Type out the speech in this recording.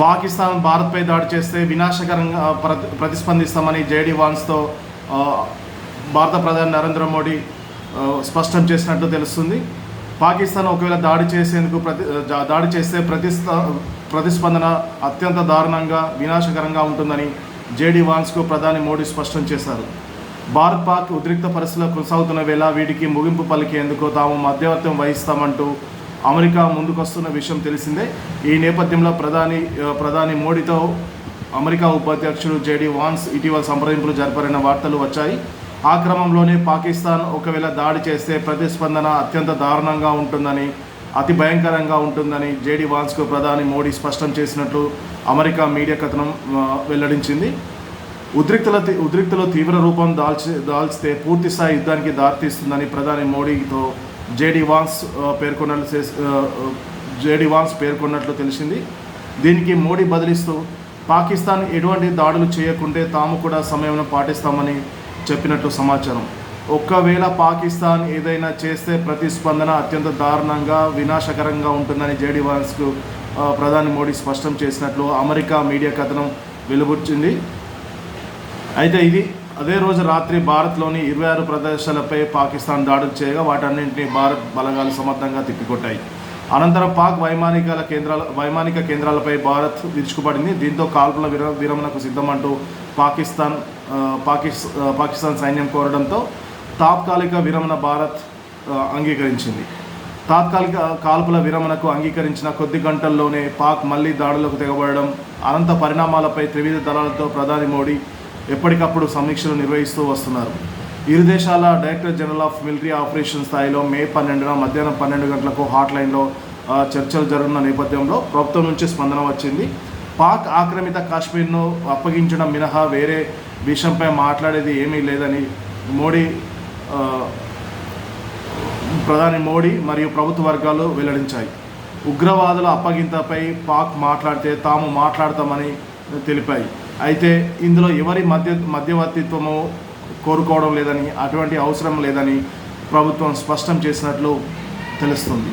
పాకిస్తాన్ భారత్పై దాడి చేస్తే వినాశకరంగా ప్రతి ప్రతిస్పందిస్తామని జేడీ వాన్స్తో భారత ప్రధాని నరేంద్ర మోడీ స్పష్టం చేసినట్టు తెలుస్తుంది. పాకిస్తాన్ ఒకవేళ దాడి చేసేందుకు ప్రతి దాడి చేస్తే ప్రతిస్త ప్రతిస్పందన అత్యంత దారుణంగా వినాశకరంగా ఉంటుందని జేడీ వాన్స్కు ప్రధాని మోడీ స్పష్టం చేశారు. భారత్ పాక్ ఉద్రిక్త పరిస్థితులు కొనసాగుతున్న వేళ వీటికి ముగింపు పలికేందుకు తాము మధ్యవర్తం వహిస్తామంటూ అమెరికా ముందుకొస్తున్న విషయం తెలిసిందే. ఈ నేపథ్యంలో ప్రధాని ప్రధాని మోడీతో అమెరికా ఉపాధ్యక్షుడు జేడీ వాన్స్ ఇటీవల సంప్రదింపులు జరపారన్న వార్తలు వచ్చాయి. ఆ క్రమంలోనే పాకిస్తాన్ ఒకవేళ దాడి చేస్తే ప్రతిస్పందన అత్యంత దారుణంగా ఉంటుందని అతి భయంకరంగా ఉంటుందని జేడీ వాన్స్కు ప్రధాని మోడీ స్పష్టం చేసినట్లు అమెరికా మీడియా కథనం వెల్లడించింది. ఉద్రిక్తుల ఉద్రిక్తులు తీవ్ర రూపం దాల్చి దాల్చితే పూర్తిస్థాయి యుద్ధానికి దారితీస్తుందని ప్రధాని మోడీతో జేడీ వాన్స్ పేర్కొన్నట్లు జేడి జేడీ వాన్స్ పేర్కొన్నట్లు తెలిసింది. దీనికి మోడీ బదిలిస్తూ పాకిస్తాన్ ఎటువంటి దాడులు చేయకుంటే తాము కూడా సమయం పాటిస్తామని చెప్పినట్లు సమాచారం. ఒక్కవేళ పాకిస్తాన్ ఏదైనా చేస్తే ప్రతిస్పందన అత్యంత దారుణంగా వినాశకరంగా ఉంటుందని జేడీ వాన్స్కు ప్రధాని మోడీ స్పష్టం చేసినట్లు అమెరికా మీడియా కథనం వెలువచ్చింది. అయితే ఇది అదే రోజు రాత్రి భారత్లోని ఇరవై ఆరు ప్రదేశాలపై పాకిస్తాన్ దాడులు చేయగా వాటన్నింటినీ భారత్ బలగాలు సమర్థంగా తిప్పికొట్టాయి. అనంతరం పాక్ వైమానికాల కేంద్రాల వైమానిక కేంద్రాలపై భారత్ విరుచుకుపడింది. దీంతో కాల్పుల విర విరమణకు సిద్ధమంటూ పాకిస్తాన్ పాకిస్ పాకిస్తాన్ సైన్యం కోరడంతో తాత్కాలిక విరమణ భారత్ అంగీకరించింది. తాత్కాలిక కాల్పుల విరమణకు అంగీకరించిన కొద్ది గంటల్లోనే పాక్ మళ్ళీ దాడులకు తెగబడడం అనంత పరిణామాలపై త్రివిధ దళాలతో ప్రధాని మోడీ ఎప్పటికప్పుడు సమీక్షలు నిర్వహిస్తూ వస్తున్నారు. ఇరు దేశాల director general of military operation స్థాయిలో మే పన్నెండున మధ్యాహ్నం పన్నెండు గంటలకు హాట్ లైన్లో చర్చలు జరుగుతున్న నేపథ్యంలో ప్రభుత్వం నుంచి స్పందన వచ్చింది. పాక్ ఆక్రమిత కాశ్మీర్ను అప్పగించడం మినహా వేరే విషయంపై మాట్లాడేది ఏమీ లేదని మోడీ ప్రధాని మోడీ మరియు ప్రభుత్వ వర్గాలు వెల్లడించాయి. ఉగ్రవాదుల అప్పగింతపై పాక్ మాట్లాడితే తాము మాట్లాడతామని తెలిపాయి. అయితే ఇందులో ఎవరి మధ్య మధ్యవర్తిత్వము కోరుకోవడం లేదని అటువంటి అవసరం లేదని ప్రభుత్వం స్పష్టం చేసినట్లు తెలుస్తుంది.